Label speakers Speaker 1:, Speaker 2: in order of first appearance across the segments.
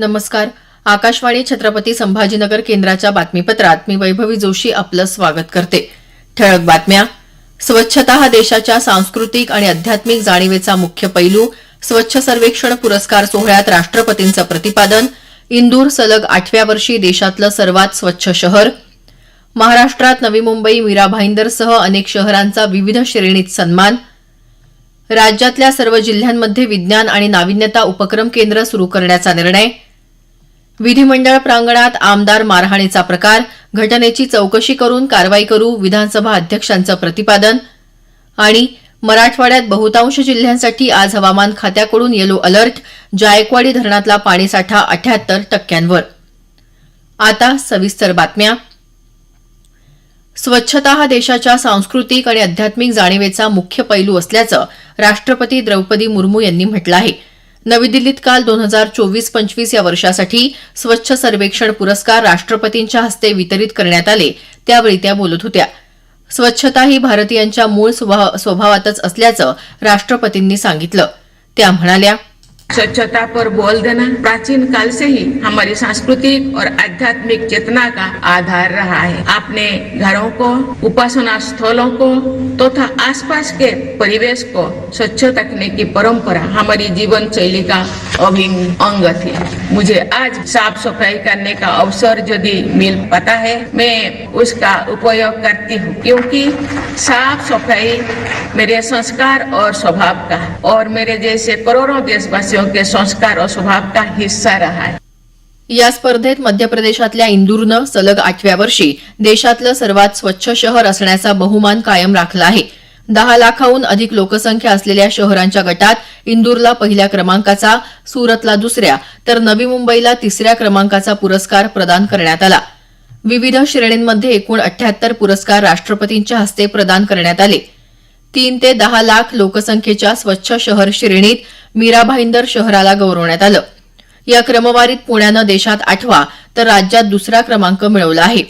Speaker 1: नमस्कार आकाशवाणी छत्रपती संभाजीनगर केंद्राच्या बातमीपत्रात मी वैभवी जोशी आपलं स्वागत करते ठळक बातम्या स्वच्छता हा देशाच्या सांस्कृतिक आणि आध्यात्मिक जाणीवेचा मुख्य पैलू स्वच्छ सर्वेक्षण पुरस्कार सोहळ्यात राष्ट्रपतींचं प्रतिपादन इंदूर सलग आठव्या वर्षी देशातलं सर्वात स्वच्छ शहर महाराष्ट्रात नवी मुंबई मीरा भाईंदरसह अनेक शहरांचा विविध श्रेणीत सन्मान राज्यातल्या सर्व जिल्ह्यांमध्ये विज्ञान आणि नाविन्यता उपक्रम केंद्र सुरू करण्याचा निर्णय विधिमंडळ प्रांगणात आमदार मारहाणीचा प्रकार घटनेची चौकशी करून कारवाई करू विधानसभा अध्यक्षांचं प्रतिपादन आणि मराठवाड्यात बहुतांश जिल्ह्यांसाठी आज हवामान खात्याकडून येलो अलर्ट जायकवाडी धरणातला पाणीसाठा अठ्याहत्तर टक्क्यांवर आता सविस्तर बातम्या स्वच्छता हा देशाच्या सांस्कृतिक आणि आध्यात्मिक जाणीवेचा मुख्य पैलू असल्याचं राष्ट्रपती द्रौपदी मुर्मू यांनी म्हटलं आहे नवी दिल्लीत काल दोन हजार चोवीस पंचवीस या वर्षासाठी स्वच्छ सर्वेक्षण पुरस्कार राष्ट्रपतींच्या हस्ते वितरित करण्यात आले त्यावेळी त्या बोलत होत्या स्वच्छता ही भारतीयांच्या मूळ स्वभावातच असल्याचं राष्ट्रपतींनी सांगितलं त्या म्हणाल्या
Speaker 2: स्वच्छता पर बोल देना प्राचीन काल से ही हमारी सांस्कृतिक और आध्यात्मिक चेतना का आधार रहा है अपने घरों को उपासना स्थलों को तथा तो आसपास के परिवेश को स्वच्छ रखने की परंपरा हमारी जीवन शैली का अभिंग थी मुझे आज साफ सफाई करने का अवसर यदि मिल पता है मैं उसका उपयोग करती हूँ क्योंकि साफ सफाई मेरे संस्कार और स्वभाव का और मेरे जैसे करोड़ों देशवासियों के संस्कार और स्वभाव का हिस्सा रहा है
Speaker 1: या स्पर्धेत मध्य प्रदेशातल्या इंदूरनं सलग आठव्या वर्षी देशातलं सर्वात स्वच्छ शहर असण्याचा बहुमान कायम राखला आहे दहा लाखाहून अधिक लोकसंख्या असलेल्या शहरांच्या गटात इंदूरला पहिल्या क्रमांकाचा सुरतला दुसऱ्या तर नवी मुंबईला तिसऱ्या क्रमांकाचा पुरस्कार प्रदान करण्यात आला विविध श्रेणींमध्ये एकूण अठ्ठ्याहत्तर पुरस्कार राष्ट्रपतींच्या हस्ते प्रदान करण्यात आले तीन ते दहा लाख लोकसंख्येच्या स्वच्छ शहर श्रेणीत मीरा भाईंदर शहराला गौरवण्यात आलं या क्रमवारीत पुण्यानं देशात आठवा तर राज्यात दुसरा क्रमांक मिळवला आहे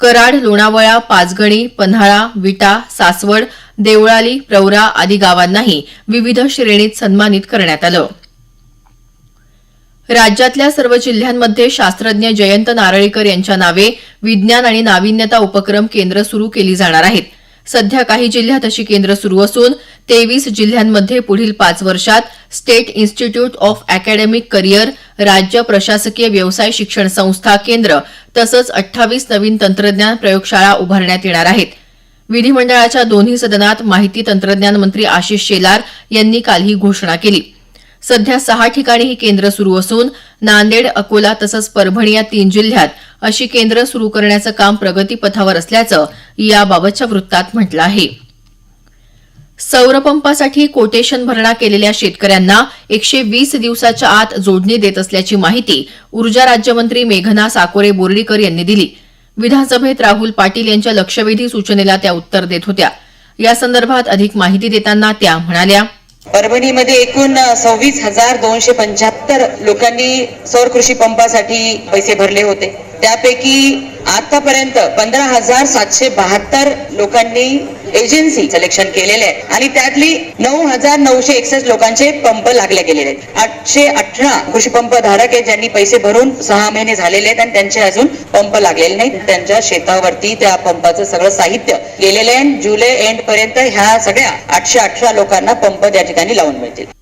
Speaker 1: कराड लोणावळा पाचगणी पन्हाळा विटा सासवड देवळाली प्रवरा आदी गावांनाही विविध श्रेणीत सन्मानित करण्यात आलं राज्यातल्या सर्व जिल्ह्यांमध्ये शास्त्रज्ञ जयंत नारळीकर यांच्या नावे विज्ञान आणि नाविन्यता उपक्रम केंद्र सुरू केली जाणार आहेत सध्या काही जिल्ह्यात अशी केंद्र सुरू असून तेवीस जिल्ह्यांमध्ये पुढील पाच वर्षात state institute of academic career राज्य प्रशासकीय व्यवसाय शिक्षण संस्था केंद्र तसंच अठ्ठावीस नवीन तंत्रज्ञान प्रयोगशाळा उभारण्यात येणार आहेत विधिमंडळाच्या दोन्ही सदनात माहिती तंत्रज्ञान मंत्री आशिष शेलार यांनी काल ही घोषणा केली सध्या सहा ठिकाणी ही केंद्र सुरू असून नांदेड अकोला तसंच परभणी या तीन जिल्ह्यात अशी केंद्र सुरू करण्याचं काम प्रगतीपथावर असल्याचं याबाबतच्या वृत्तात म्हटलं आहे सौरपंपासाठी कोटेशन भरणा केलेल्या शेतकऱ्यांना एकशे वीस दिवसाच्या आत जोडणी देत असल्याची माहिती ऊर्जा राज्यमंत्री मेघना साकोरे बोर्डीकर यांनी दिली विधानसभेत राहुल पाटील यांच्या लक्षवेधी सूचनेला त्या उत्तर देत होत्या यासंदर्भात अधिक माहिती देताना त्या म्हणाल्या
Speaker 2: परभणीमध्ये एकूण सव्वीस हजार दोनशे पंच्याहत्तर लोकांनी सौर कृषी पंपासाठी पैसे भरले होते त्यापैकी आतापर्यंत पंधरा हजार सातशे बहात्तर लोकांनी एजन्सी सिलेक्शन केलेले आहे आणि त्यातली नऊ हजार नऊशे एकसष्ट लोकांचे पंप लागले गेलेले आहेत आठशे अठरा कृषी पंप धारक आहेत ज्यांनी पैसे भरून सहा महिने झालेले आहेत आणि त्यांचे अजून पंप लागलेले नाहीत त्यांच्या शेतावरती त्या पंपाचं सगळं साहित्य गेलेलं आहे जुलै एंड पर्यंत ह्या सगळ्या आठशे अठरा लोकांना पंप त्या ठिकाणी लावून मिळतील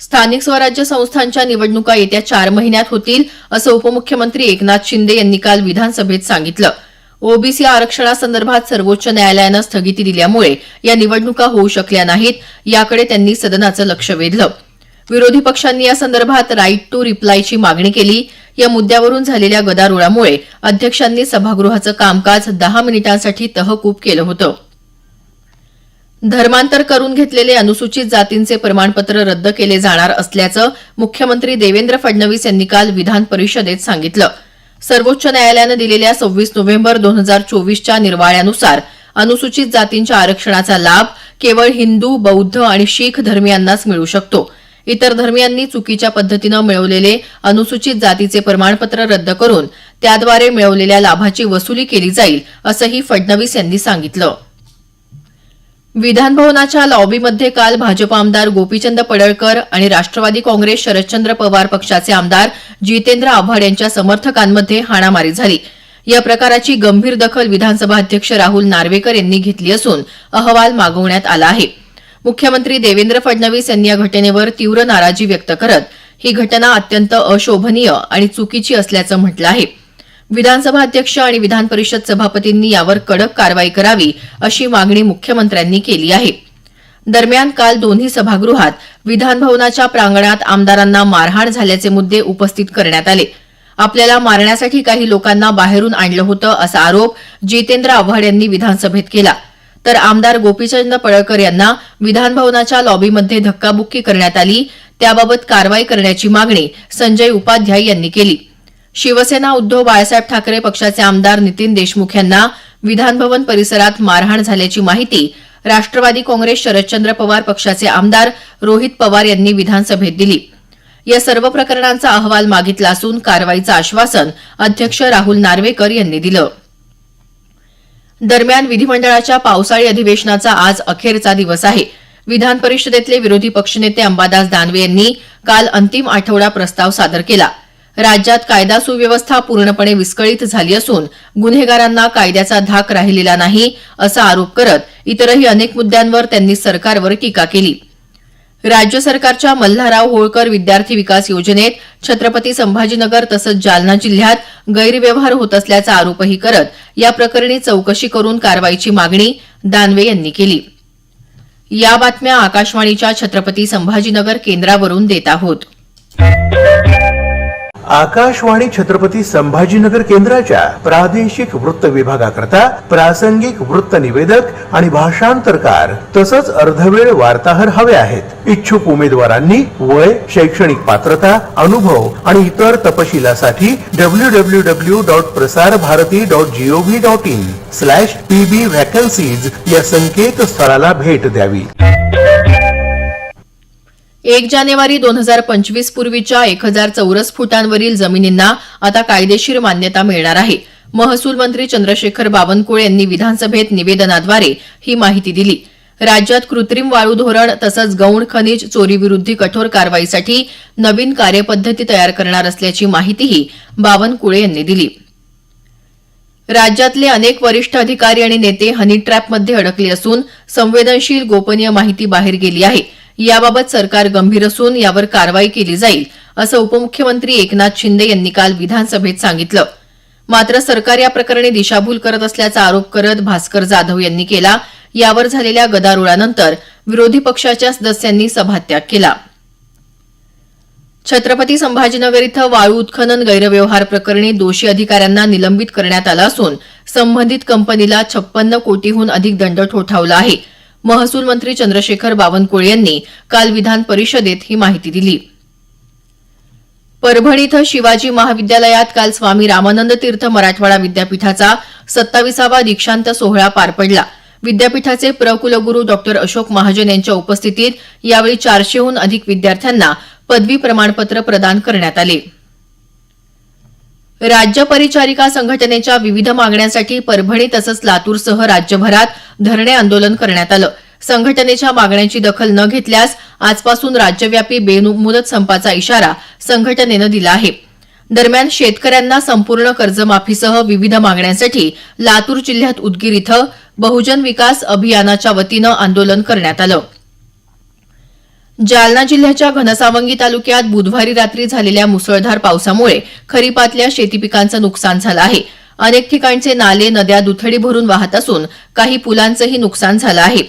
Speaker 1: स्थानिक स्वराज्य संस्थांच्या निवडणुका येत्या चार महिन्यात होतील असं उपमुख्यमंत्री एकनाथ शिंदे यांनी काल विधानसभेत सांगितलं ओबीसी आरक्षणासंदर्भात सर्वोच्च न्यायालयानं स्थगिती दिल्यामुळे या निवडणुका होऊ शकल्या नाहीत याकडे त्यांनी सदनाचं लक्ष वेधलं विरोधी पक्षांनी या संदर्भात राईट टू रिप्लायची मागणी केली या मुद्द्यावरून झालेल्या गदारोळामुळे अध्यक्षांनी सभागृहाचं कामकाज दहा मिनिटांसाठी तहकूब केलं होतं धर्मांतर करून घेतलेले अनुसूचित जातींचे प्रमाणपत्र रद्द केले जाणार असल्याचं मुख्यमंत्री देवेंद्र फडणवीस यांनी काल विधान परिषदेत सांगितलं सर्वोच्च न्यायालयानं दिलेल्या सव्वीस नोव्हेंबर दोन हजार चोवीसच्या निर्वाळ्यानुसार अनुसूचित जातींच्या आरक्षणाचा लाभ केवळ हिंदू बौद्ध आणि शीख धर्मियांनाच मिळू शकतो इतर धर्मियांनी चुकीच्या पद्धतीनं मिळवलेले अनुसूचित जातीचे प्रमाणपत्र रद्द करून त्याद्वारे मिळवलेल्या लाभाची वसुली केली जाईल असंही फडणवीस यांनी सांगितलं विधानभवनाच्या लॉबीमध्ये काल भाजप आमदार गोपीचंद पडळकर आणि राष्ट्रवादी काँग्रेस शरदचंद्र पवार पक्षाचे आमदार जितेंद्र आव्हाड यांच्या समर्थकांमध्ये हाणामारी झाली या प्रकाराची गंभीर दखल विधानसभा अध्यक्ष राहुल नार्वेकर यांनी घेतली असून अहवाल मागवण्यात आला आहे मुख्यमंत्री देवेंद्र फडणवीस यांनी या घटनेवर तीव्र नाराजी व्यक्त करत ही घटना अत्यंत अशोभनीय आणि चुकीची असल्याचं म्हटलं आहे विधानसभा अध्यक्ष आणि विधान परिषद सभापतींनी यावर कडक कारवाई करावी अशी मागणी मुख्यमंत्र्यांनी केली आहे दरम्यान काल दोन्ही सभागृहात विधानभवनाच्या प्रांगणात आमदारांना मारहाण झाल्याचे मुद्दे उपस्थित करण्यात आले आपल्याला मारण्यासाठी काही लोकांना बाहेरून आणलं होतं असा आरोप जितेंद्र आव्हाड यांनी विधानसभेत केला तर आमदार गोपीचंद पडळकर यांना विधानभवनाच्या लॉबीमध्ये धक्काबुक्की करण्यात आली त्याबाबत कारवाई करण्याची मागणी संजय उपाध्याय यांनी केली शिवसेना उद्धव बाळासाहेब ठाकरे पक्षाचे आमदार नितीन देशमुख यांना विधानभवन परिसरात मारहाण झाल्याची माहिती राष्ट्रवादी काँग्रेस शरदचंद्र पवार पक्षाचे आमदार रोहित पवार यांनी विधानसभेत दिली या सर्व प्रकरणांचा अहवाल मागितला असून कारवाईचं आश्वासन अध्यक्ष राहुल नार्वेकर यांनी दिलं दरम्यान विधिमंडळाच्या पावसाळी अधिवेशनाचा आज अखेरचा दिवस आहे विधान परिषदेतले विरोधी पक्षनेते अंबादास दानवे यांनी काल अंतिम आठवडा प्रस्ताव सादर केला राज्यात कायदा सुव्यवस्था पूर्णपणे विस्कळीत झाली असून गुन्हेगारांना कायद्याचा धाक राहिलेला नाही असा आरोप करत इतरही अनेक मुद्द्यांवर त्यांनी सरकारवर टीका केली राज्य सरकारच्या मल्हाराव होळकर विद्यार्थी विकास योजनेत छत्रपती संभाजीनगर तसंच जालना जिल्ह्यात गैरव्यवहार होत असल्याचा आरोपही करत या प्रकरणी चौकशी करून कारवाईची मागणी दानवे यांनी केली या बातम्या आकाशवाणीच्या छत्रपती संभाजीनगर केंद्रावरून देत आहोत
Speaker 3: आकाशवाणी छत्रपती संभाजीनगर केंद्राच्या प्रादेशिक वृत्त विभागाकरता प्रासंगिक वृत्त निवेदक आणि भाषांतरकार तसंच अर्धवेळ वार्ताहर हवे आहेत इच्छुक उमेदवारांनी वय शैक्षणिक पात्रता अनुभव आणि इतर तपशिलासाठी W W W dot Prasar Bharati dot GOV dot in slash P B या संकेतस्थळाला भेट द्यावी
Speaker 1: एक जानेवारी दोन हजार पंचवीस पूर्वीच्या एक हजार चौरस फुटांवरील जमिनींना आता कायदेशीर मान्यता मिळणार आहे महसूल मंत्री चंद्रशेखर बावनकुळे यांनी विधानसभेत निवेदनाद्वारे ही माहिती दिली राज्यात कृत्रिम वाळू धोरण तसंच गौण खनिज चोरीविरुद्धी कठोर कारवाईसाठी नवीन कार्यपद्धती तयार करणार असल्याची माहितीही बावनकुळे यांनी दिली राज्यातले अनेक वरिष्ठ अधिकारी आणि नेते हनी ट्रॅपमध्ये अडकले असून संवेदनशील गोपनीय माहिती बाहेर गेली आहे याबाबत सरकार गंभीर असून यावर कारवाई केली जाईल असं उपमुख्यमंत्री एकनाथ शिंदे यांनी काल विधानसभेत सांगितलं मात्र सरकार या प्रकरणी दिशाभूल करत असल्याचा आरोप करत भास्कर जाधव यांनी केला यावर झालेल्या गदारोळानंतर विरोधी पक्षाच्या सदस्यांनी सभात्याग केला छत्रपती संभाजीनगर इथं वाळू उत्खनन गैरव्यवहार प्रकरणी दोषी अधिकाऱ्यांना निलंबित करण्यात आलं असून संबंधित कंपनीला छप्पन्न कोटीहून अधिक दंड ठोठावला आहे महसूल मंत्री चंद्रशेखर बावनकुळे यांनी काल विधान परिषदेत ही माहिती दिली परभणी इथं शिवाजी महाविद्यालयात काल स्वामी रामानंद तीर्थ मराठवाडा विद्यापीठाचा सत्तावीसावा दीक्षांत सोहळा पार पडला विद्यापीठाचे कुलगुरू डॉक्टर अशोक महाजन यांच्या उपस्थितीत यावेळी चारशेहून अधिक विद्यार्थ्यांना पदवी प्रमाणपत्र प्रदान करण्यात आले राज्य परिचारिका संघटनेच्या विविध मागण्यांसाठी परभणी तसंच लातूरसह राज्यभरात धरणे आंदोलन करण्यात आलं संघटनेच्या मागण्यांची दखल न घेतल्यास आजपासून राज्यव्यापी बेमुदत संपाचा इशारा संघटनेनं दिला आहे दरम्यान शेतकऱ्यांना संपूर्ण कर्जमाफीसह विविध मागण्यांसाठी लातूर जिल्ह्यात उदगीर इथं बहुजन विकास अभियानाच्या वतीनं आंदोलन करण्यात आलं जालना जिल्ह्याच्या घनसावंगी तालुक्यात बुधवारी रात्री झालेल्या मुसळधार पावसामुळे खरीपातल्या शेतीपिकांचं नुकसान झालं आहे अनेक ठिकाणचे नाले नद्या दुथडी भरून वाहत असून काही पुलांचंही नुकसान झालं आहे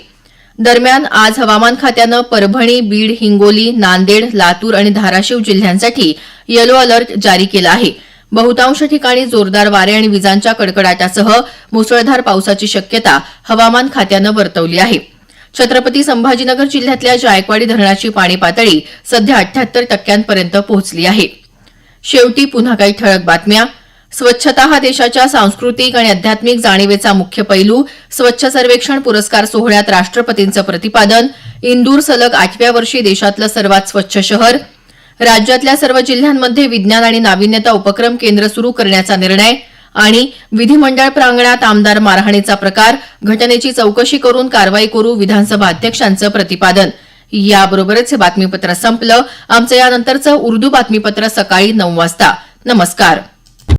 Speaker 1: दरम्यान आज हवामान खात्यानं परभणी बीड हिंगोली नांदेड लातूर आणि धाराशिव जिल्ह्यांसाठी येलो अलर्ट जारी केला आहे बहुतांश ठिकाणी जोरदार वारे आणि विजांच्या कडकडाटासह मुसळधार पावसाची शक्यता हवामान खात्यानं वर्तवली आहे छत्रपती संभाजीनगर जिल्ह्यातल्या जायकवाडी धरणाची पाणी पातळी सध्या अठ्याहत्तर टक्क्यांपर्यंत पोहोचली आहे शेवटी पुन्हा काही ठळक बातम्या स्वच्छता हा देशाच्या सांस्कृतिक आणि आध्यात्मिक जाणीवेचा मुख्य पैलू स्वच्छ सर्वेक्षण पुरस्कार सोहळ्यात राष्ट्रपतींचं प्रतिपादन इंदूर सलग आठव्या वर्षी देशातलं सर्वात स्वच्छ शहर राज्यातल्या सर्व जिल्ह्यांमध्ये विज्ञान आणि नाविन्यता उपक्रम केंद्र सुरू करण्याचा निर्णय आणि विधिमंडळ प्रांगणात आमदार मारहाणीचा प्रकार घटनेची चौकशी करून कारवाई करू विधानसभा अध्यक्षांचं प्रतिपादन याबरोबरच हे बातमीपत्र संपलं आमचं यानंतरचं उर्दू बातमीपत्र सकाळी नऊ वाजता नमस्कार